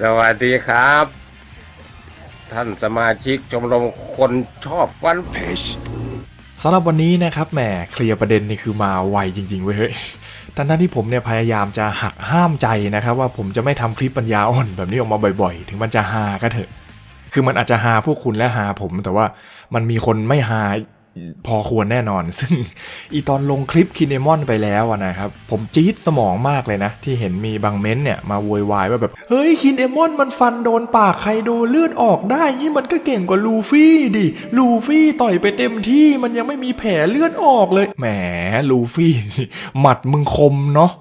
สวัสดีครับ ท่านสมาชิกชมรมคนชอบวันเพชสำหรับวันนี้นะครับแหมเคลียร์ประเด็นนี่คือมาไวจริงๆเว้ยเฮ้ยทั้งนั้นที่ผมเนี่ยพยายามจะหักห้ามใจนะครับ ว่าผมจะไม่ทำคลิปปัญญาอ่อนแบบนี้ออกมาบ่อยๆ ถึงมันจะฮาก็เถอะ คือมันอาจจะฮาพวกคุณและฮาผม แต่ว่ามันมีคนไม่ฮา พอควรแน่นอน ซึ่งอีตอนลงคลิปคินเนมอนไปแล้วนะครับ ผมจี๊ดสมองมากเลยนะ ที่เห็นมีบางเม้นเนี่ย มาโวยวายว่าแบบ เฮ้ยคินเนมอนมันฟันโดนปากใครโดนเลือดออกได้นี่มันก็เก่งกว่าลูฟี่ดิลูฟี่ต่อยไปเต็มที่มันยังไม่มีแผลเลือดออกเลยแหมลูฟี่หมัดมึงคมเนาะ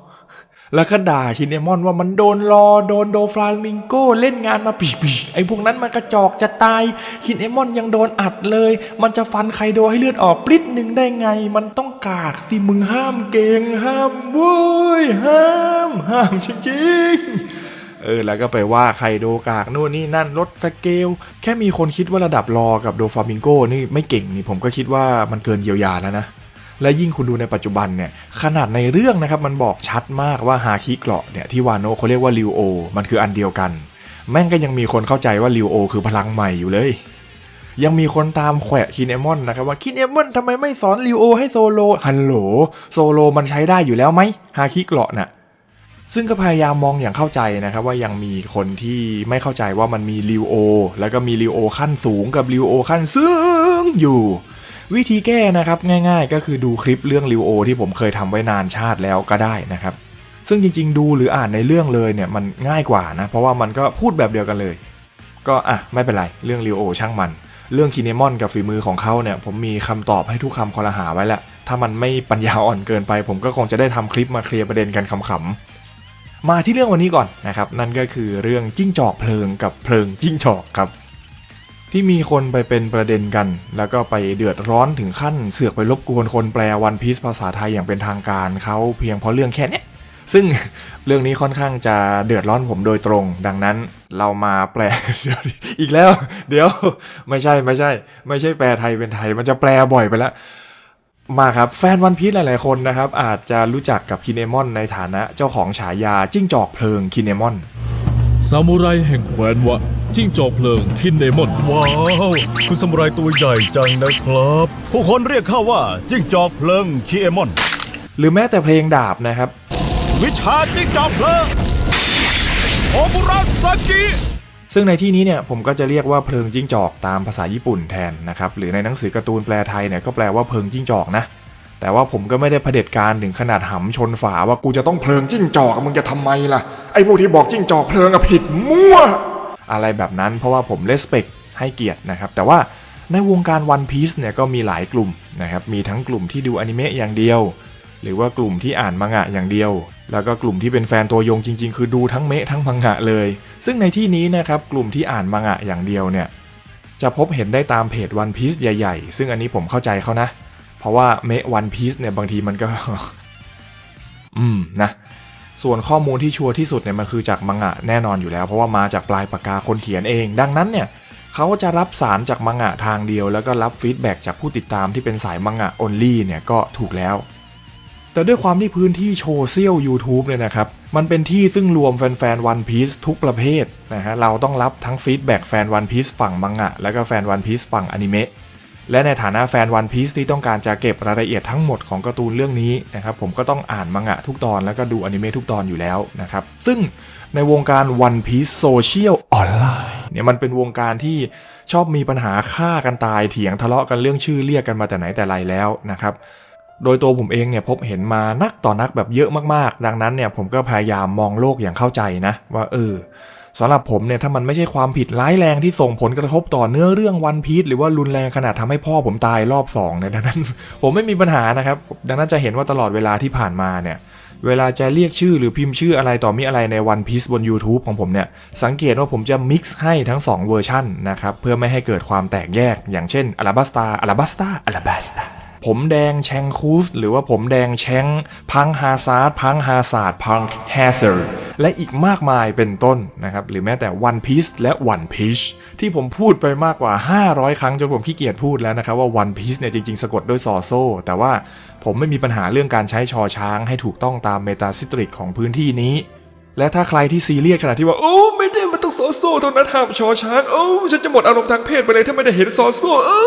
แล้วก็ด่าชินเอมอนว่ามันโดนรอโดนโดฟลามิงโกเล่นงานมาปีปีไอ้พวกนั้นมันกระจอกจะตายชินเอมอนยังโดนอัดเลย มันจะฟันไคโดให้เลือดออกปลิดหนึ่งได้ไง มันต้องกากสิมึงห้ามเก่งห้ามเว้ยห้ามห้ามจริงๆเออแล้วก็ไปว่าไครโดกากนู่นนี่นั่นลดสเกล แค่มีคนคิดว่าระดับรอกับโดฟามิงโกนี่ไม่เก่งนี่ผมก็คิดว่ามันเกินเยียวยาแล้วนะ และยิ่งคุณดูในปัจจุบันเนี่ยขนาดในเรื่องนะครับมันบอกชัดมากว่าฮาคิเกราะเนี่ยที่วานโนเขาเรียกว่าริวโอมันคืออันเดียวกัน แม่งก็ยังมีคนเข้าใจว่าริวโอคือพลังใหม่อยู่เลย ยังมีคนตามแขวะคินเอมอนนะครับว่าคินเอมอนทำไมไม่สอนริวโอให้โซโลฮัลโหลโซโลมันใช้ได้อยู่แล้วไหมฮาคิเกราะน่ะซึ่งก็พยายามมองอย่างเข้าใจนะครับว่ายังมีคนที่ไม่เข้าใจว่ามันมีริวโอ แล้วก็มีริวโอขั้นสูงกับริวโอขั้นสูงอยู่ วิธีแก้นะครับง่ายๆ ก็คือดูคลิปเรื่องริวโอที่ผมเคยทำไว้นานชาติแล้วก็ได้นะครับ ซึ่งจริงๆ ดูหรืออ่านในเรื่องเลยเนี่ยมันง่ายกว่านะ เพราะว่ามันก็พูดแบบเดียวกันเลย ก็อะไม่เป็นไรเรื่องริวโอช่างมัน เรื่องคินเนมอนกับฝีมือของเขาเนี่ยผมมีคำตอบให้ทุกคำคอรหาไว้แล้วถ้ามันไม่ปัญญาอ่อนเกินไป ผมก็คงจะได้ทำคลิปมาเคลียร์ประเด็นกันขำๆมาที่เรื่องวันนี้ก่อนนะครับนั่นก็คือเรื่องจิ้งจอกเพลิงกับเพลิงจิ้งจอกครับ ที่มีคนไปเป็นประเด็นกัน แล้วก็ไปเดือดร้อนถึงขั้นเสือกไปรบกวนคนแปลวันพีซภาษาไทยอย่างเป็นทางการเขาเพียงเพราะเรื่องแค่นี้ซึ่งเรื่องนี้ค่อนข้างจะเดือดร้อนผมโดยตรง ดังนั้นเรามาแปลอีกแล้ว เดี๋ยวไม่ใช่ไม่ใช่ ไม่ใช่แปลไทยเป็นไทย มันจะแปลบ่อยไปแล้วมาครับแฟนวันพีซหลาย ๆ คนนะครับ อาจจะรู้จักกับคินเนมอนในฐานะเจ้าของฉายาจิ้งจอกเพลิงคินเนมอนซามูไรแห่งแคว้นวะ จิ้งจอกเพลิงคินเนมอน ว้าว คุณสมุไรตัวใหญ่จังนะครับ ผู้คนเรียกข้าว่าจิ้งจอกเพลิงคีเอมอน หรือแม้แต่เพลงดาบนะครับ วิชาจิ้งจอกเพลิงโอบุระซากิซึ่งในที่นี้เนี่ยผมก็จะเรียกว่าเพลิงจิ้งจอกตามภาษาญี่ปุ่นแทนนะครับหรือในหนังสือการ์ตูนแปลไทยเนี่ยก็แปลว่าเพลิงจิ้งจอกนะแต่ว่าผมก็ไม่ได้เผด็จการถึงขนาดหำชนฝาว่ากูจะต้องเพลิงจิ้งจอกมึงจะทำไมล่ะไอ้พวกที่บอกจิ้งจอกเพลิงอะผิดมั่ว อะไรแบบนั้น เพราะว่าผมเลสเปกให้เกียรตินะครับ แต่ว่าในวงการวันพีซเนี่ยก็มีหลายกลุ่มนะครับ มีทั้งกลุ่มที่ดูอนิเมะอย่างเดียว หรือว่ากลุ่มที่อ่านมังงะอย่างเดียว แล้วก็กลุ่มที่เป็นแฟนตัวยงจริง ๆ คือดูทั้งเมะทั้งมังงะเลย ซึ่งในที่นี้นะครับกลุ่มที่อ่านมังงะอย่างเดียวเนี่ยจะพบเห็นได้ตามเพจวันพี e ใหญ่ๆ ซึ่งอันนี้ผมเข้าใจเขานะ เพราะว่าเมะวันพี e เนี่ยบางทีมันก็ อืมนะ ส่วนข้อมูลที่ชัวร์ที่สุดเนี่ยมันคือจากมังงะแน่นอนอยู่แล้ว เพราะว่ามาจากปลายปากกาคนเขียนเอง ดังนั้นเนี่ยเขาจะรับสารจากมังงะทางเดียว แล้วก็รับฟีดแบ็กจากผู้ติดตามที่เป็นสายมังงะ only เนี่ยก็ถูกแล้ว แต่ด้วยความที่พื้นที่โชว์เซียว YouTube เนี่ยนะครับ มันเป็นที่ซึ่งรวมแฟนๆ One Piece ทุกประเภทนะฮะเราต้องรับทั้งฟีดแบ็กแฟน One Piece ฝั่งมังงะ แล้วก็แฟน One Piece ฝั่งอนิเมะ และในฐานะแฟน One Piece ที่ต้องการจะเก็บรายละเอียดทั้งหมดของการ์ตูนเรื่องนี้นะครับผมก็ต้องอ่านมังงะทุกตอนแล้วก็ดูอนิเมะทุกตอนอยู่แล้วนะครับซึ่งในวงการ One Piece Social Online เนี่ยมันเป็นวงการที่ชอบมีปัญหาฆ่ากันตายเถียงทะเลาะกันเรื่องชื่อเรียกกันมาแต่ไหนแต่ไรแล้วนะครับโดยตัวผมเองเนี่ยพบเห็นมานักต่อนักแบบเยอะมากๆ ดังนั้นเนี่ยผมก็พยายามมองโลกอย่างเข้าใจนะว่าเออ สำหรับผมเนี่ยถ้ามันไม่ใช่ความผิดร้ายแรงที่ส่งผลกระทบต่อเนื้อเรื่องวันพีชหรือว่ารุนแรงขนาดทำให้พ่อผมตายรอบสองเนี่ยดังนั้น ผมไม่มีปัญหานะครับ ดังนั้นจะเห็นว่าตลอดเวลาที่ผ่านมาเนี่ยเวลาจะเรียกชื่อหรือพิมพ์ชื่ออะไรต่อมีอะไรใน One Piece บน YouTube ของผมเนี่ย สังเกตว่าผมจะมิกซ์ให้ทั้ง 2 เวอร์ชันนะครับ เพื่อไม่ให้เกิดความแตกแยก อย่างเช่น อลาบัสตาอลาบัสตาอลาบัสตา ผมแดงแชงคูสหรือว่าผมแดงแชงพังฮาซาร์ดพังฮาซาร์ดพังแฮเซอร์และอีกมากมายเป็นต้นนะครับ หรือแม้แต่ One Piece และ One Piece ที่ผมพูดไปมากกว่า 500 ครั้งจนผมขี้เกียจพูดแล้วนะครับ ว่า One Piece เนี่ยจริงๆ สะกดด้วยซอโซแต่ว่าผมไม่มีปัญหาเรื่องการใช้ชอช้างให้ถูกต้องตามเมตาซิตริกของพื้นที่นี้ และถ้าใครที่ซีเรียสขนาดที่ว่า โอ้ไม่ได้มันต้องซอโซ่เท่านั้นห้ามชอช้างโอ้ฉันจะหมดอารมณ์ทางเพศไปเลยถ้าไม่ได้เห็นซอโซ่โอ้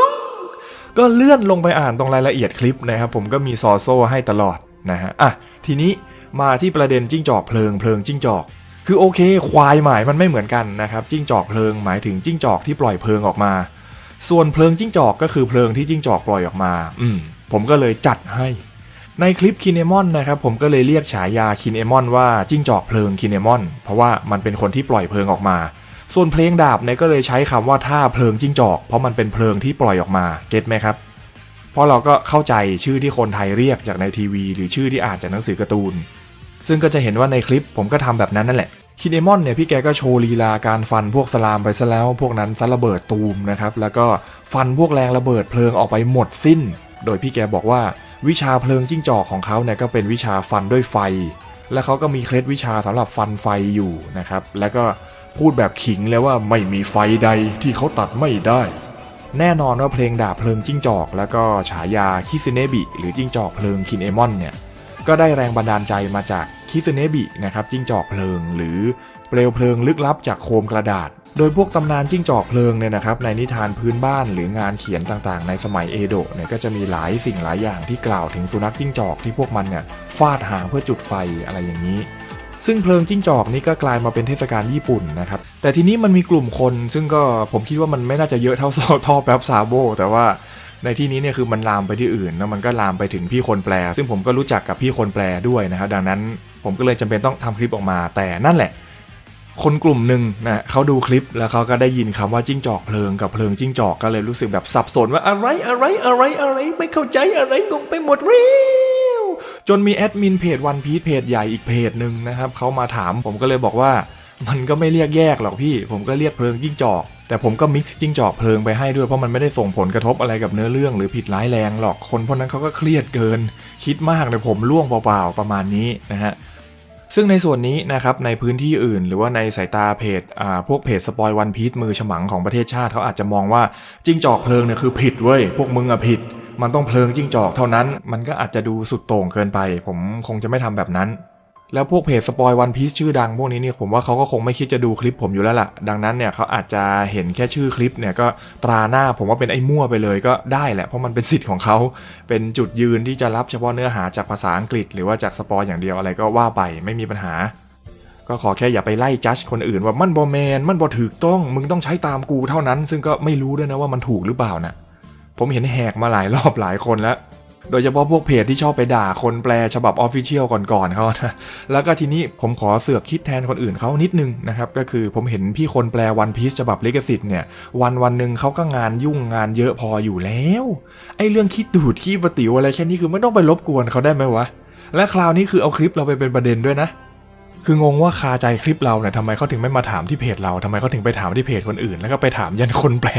ก็เลื่อนลงไปอ่านตรงรายละเอียดคลิปนะครับ ผมก็มีซอโซ่ให้ตลอดนะฮะอะทีนี้มาที่ประเด็นจิ้งจอกเพลิงเพลิงจิ้งจอก คือโอเค ควายหมายมันไม่เหมือนกันนะครับจิ้งจอกเพลิงหมายถึงจิ้งจอกที่ปล่อยเพลิงออกมา ส่วนเพลิงจิ้งจอกก็คือเพลิงที่จิ้งจอกปล่อยออกมา อืมผมก็เลยจัดให้ในคลิปคินเอมอนนะครับผมก็เลยเรียกฉายาคินเอมอนว่าจิ้งจอกเพลิงคินเอมอนเพราะว่ามันเป็นคนที่ปล่อยเพลิงออกมา ส่วนเพลงดาบเนี่ยก็เลยใช้คำว่าท่าเพลิงจิ้งจอก เพราะมันเป็นเพลิงที่ปล่อยออกมาเก็ตไหมครับเพราะเราก็เข้าใจชื่อที่คนไทยเรียกจากในทีวี หรือชื่อที่อ่านจากหนังสือการ์ตูน ซึ่งก็จะเห็นว่าในคลิปผมก็ทำแบบนั้นนั่นแหละคินเอมอนเนี่ยพี่แกก็โชว์ลีลาการฟันพวกสลามไปซะแล้วพวกนั้นซะระเบิดตูมนะครับแล้วก็ฟันพวกแรงระเบิดเพลิงออกไปหมดสิ้น โดยพี่แกบอกว่าวิชาเพลิงจิ้งจอกของเขาเนี่ยก็เป็นวิชาฟันด้วยไฟ และเขาก็มีเคล็ดวิชาสำหรับฟันไฟอยู่นะครับแล้วก็ พูดแบบขิงเลยว่าไม่มีไฟใดที่เขาตัดไม่ได้ แน่นอนว่าเพลงดาบเพลิงจิ้งจอก แล้วก็ฉายาคิซึเนบิหรือจิ้งจอกเพลิงคินเอมอนเนี่ยก็ได้แรงบันดาลใจมาจากคิซึเนบินะครับจิ้งจอกเพลิง หรือเปลวเพลิงลึกลับจากโคมกระดาษ โดยพวกตำนานจิ้งจอกเพลิงเนี่ยนะครับในนิทานพื้นบ้านหรืองานเขียนต่างๆ ในสมัยเอโดะเนี่ยก็จะมีหลายสิ่งหลายอย่างที่กล่าวถึงสุนัขจิ้งจอกที่พวกมันเนี่ยฟาดหางเพื่อจุดไฟอะไรอย่างนี้ ซึ่งเพลิงจิ้งจอกนี่ก็กลายมาเป็นเทศกาลญี่ปุ่นนะครับ แต่ทีนี้มันมีกลุ่มคน ซึ่งก็ผมคิดว่ามันไม่น่าจะเยอะเท่าท่อแป๊บซาโบ แต่ว่าในที่นี้เนี่ยคือมันลามไปที่อื่น แล้วมันก็ลามไปถึงพี่คนแปล ซึ่งผมก็รู้จักกับพี่คนแปลด้วยนะครับ ดังนั้นผมก็เลยจำเป็นต้องทำคลิปออกมา แต่นั่นแหละ คนกลุ่มหนึ่งนะเขาดูคลิปแล้วเขาก็ได้ยินคำว่าจิ้งจอกเพลิงกับเพลิงจิ้งจอกก็เลยรู้สึกแบบสับสนว่าอะไรอะไรอะไรอะไรไม่เข้าใจอะไรงงไปหมดเร็ว จนมีแอดมินเพจวันพีชเพจใหญ่อีกเพจหนึ่งนะครับเขามาถามผมก็เลยบอกว่า มันก็ไม่เรียกแยกหรอกพี่ ผมก็เรียกเพลิงจิ้งจอก แต่ผมก็มิกซ์จิ้งจอกเพลิงไปให้ด้วยเพราะมันไม่ได้ส่งผลกระทบอะไรกับเนื้อเรื่องหรือผิดร้ายแรงหรอกคนพวกนั้นเขาก็เครียดเกิน คิดมากเลยผมล่วงเปล่าๆประมาณนี้นะฮะซึ่งในส่วนนี้นะครับในพื้นที่อื่น หรือว่าในสายตาเพจอ่าพวกเพจสปอยวันพี e มือฉมังของประเทศชาติเขาอาจจะมองว่าจิ้งจอกเพลิงเนี่ยคือผิดเว้ยพวกมึงอะผิด มันต้องเพลิงจิ้งจอกเท่านั้น มันก็อาจจะดูสุดโต่งเกินไป ผมคงจะไม่ทำแบบนั้น แล้วพวกเพจสปอยวันพี e ชื่อดังพวกนี้เนี่ยผมว่าเขาก็คงไม่คิดจะดูคลิปผมอยู่แล้วล่ะ ดังนั้นเนี่ยเขาอาจจะเห็นแค่ชื่อคลิปเนี่ยก็ตราหน้าผมว่าเป็นไอ้มั่วไปเลยก็ได้แหละเพราะมันเป็นสิทธิ์ของเขาเป็นจุดยืนที่จะรับเฉพาะเนื้อหาจากภาษาอังกฤษ หรือว่าจากสปอยอย่างเดียวอะไรก็ว่าไปไม่มีปัญหาก็ขอแค่อย่าไปไล่จัดคนอื่นว่ามันบอแมน มันบอถูกต้อง มึงต้องใช้ตามกูเท่านั้น ซึ่งก็ไม่รู้ด้วยนะว่ามันถูกหรือเปล่านะ ผมเห็นแหกมาหลายรอบหลายคนแล้ว โดยเฉพาะพวกเพจที่ชอบไปด่าคนแปลฉบับออฟฟิเชียลก่อนๆเขานะ แล้วก็ทีนี้ผมขอเสือกคิดแทนคนอื่นเขานิดนึงนะครับ ก็คือผมเห็นพี่คนแปลวันพีซฉบับลิขสิทธิ์เนี่ย วันวันหนึ่งเขาก็งานยุ่งงานเยอะพออยู่แล้ว ไอ้เรื่องคิดดูดขี้ประติ๋วอะไรแค่นี้คือไม่ต้องไปรบกวนเขาได้ไหมวะ และคราวนี้คือเอาคลิปเราไปเป็นประเด็นด้วยนะคืองงว่าคาใจคลิปเราเนี่ยทำไมเขาถึงไม่มาถามที่เพจเราทำไมเขาถึงไปถามที่เพจคนอื่น แล้วก็ไปถามยันคนแปล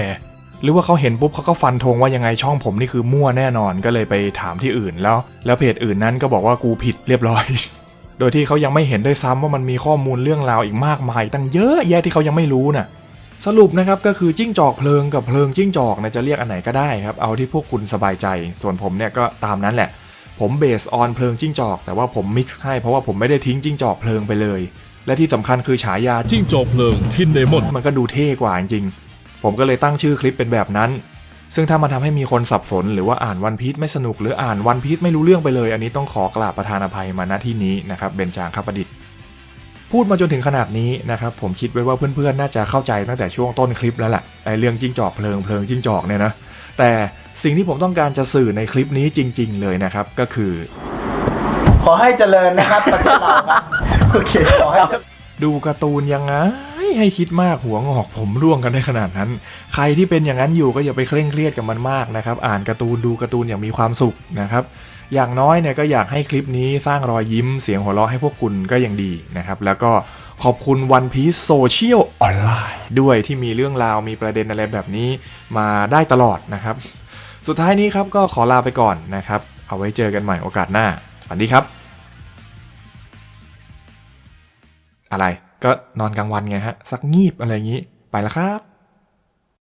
หรือว่าเขาเห็นปุ๊บเขาก็ฟันธงว่ายังไงช่องผมนี่คือมั่วแน่นอนก็เลยไปถามที่อื่นแล้ว แล้วเพจอื่นนั้นก็บอกว่ากูผิดเรียบร้อย โดยที่เขายังไม่เห็นด้วยซ้ำว่ามันมีข้อมูลเรื่องราวอีกมากมาย ตั้งเยอะแยะที่เขายังไม่รู้น่ะสรุปนะครับก็คือจิ้งจอกเพลิงกับเพลิงจิ้งจอกเนี่ยจะเรียกอันไหนก็ได้ครับเอาที่พวกคุณสบายใจ ส่วนผมเนี่ยก็ตามนั้นแหละ ผมเบสออนเพลิงจิ้งจอก แต่ว่าผมมิกซ์ให้เพราะว่าผมไม่ได้ทิ้งจิ้งจอกเพลิงไปเลย และที่สำคัญคือฉายาจิ้งจอกเพลิงคินเดมอนมันก็ดูเท่กว่าจริงๆ ผมก็เลยตั้งชื่อคลิปเป็นแบบนั้น ซึ่งถ้ามันทำให้มีคนสับสน หรือว่าอ่านวันพีชไม่สนุกหรืออ่านวันพีชไม่รู้เรื่องไปเลย อันนี้ต้องขอกราบประธานอภัยมาณที่นี้นะครับเบญจางคประดิษฐ์พูดมาจนถึงขนาดนี้นะครับผมคิดไว้ว่าเพื่อนๆ น่าจะเข้าใจตั้งแต่ช่วงต้นคลิปแล้วแหละไอเรื่องจิ้งจอกเพลิงเพลิงจิ้งจอกเนี่ยนะแต่สิ่งที่ผมต้องการจะสื่อในคลิปนี้จริง ๆ เลยนะครับก็คือ ขอให้เจริญนะครับประเทศเราครับโอเคขอให้ ดูการ์ตูนยังไงให้คิดมากหัวงอกผมร่วงกันได้ขนาดนั้น ใครที่เป็นอย่างนั้นอยู่ก็อย่าไปเคร่งเครียดกับมันมากนะครับ อ่านการ์ตูนดูการ์ตูนอย่างมีความสุขนะครับ อย่างน้อยเนี่ยก็อยากให้คลิปนี้สร้างรอยยิ้มเสียงหัวเราะให้พวกคุณก็ยังดีนะครับ แล้วก็ขอบคุณ One Piece Social Online ด้วยที่มีเรื่องราวมีประเด็นอะไรแบบนี้มาได้ตลอดนะครับ สุดท้ายนี้ครับก็ขอลาไปก่อนนะครับ เอาไว้เจอกันใหม่โอกาสหน้าสวัสดีครับ อะไร ก็นอนกลางวันไงฮะ สักงีบอะไรอย่างนี้ ไปแล้วครับ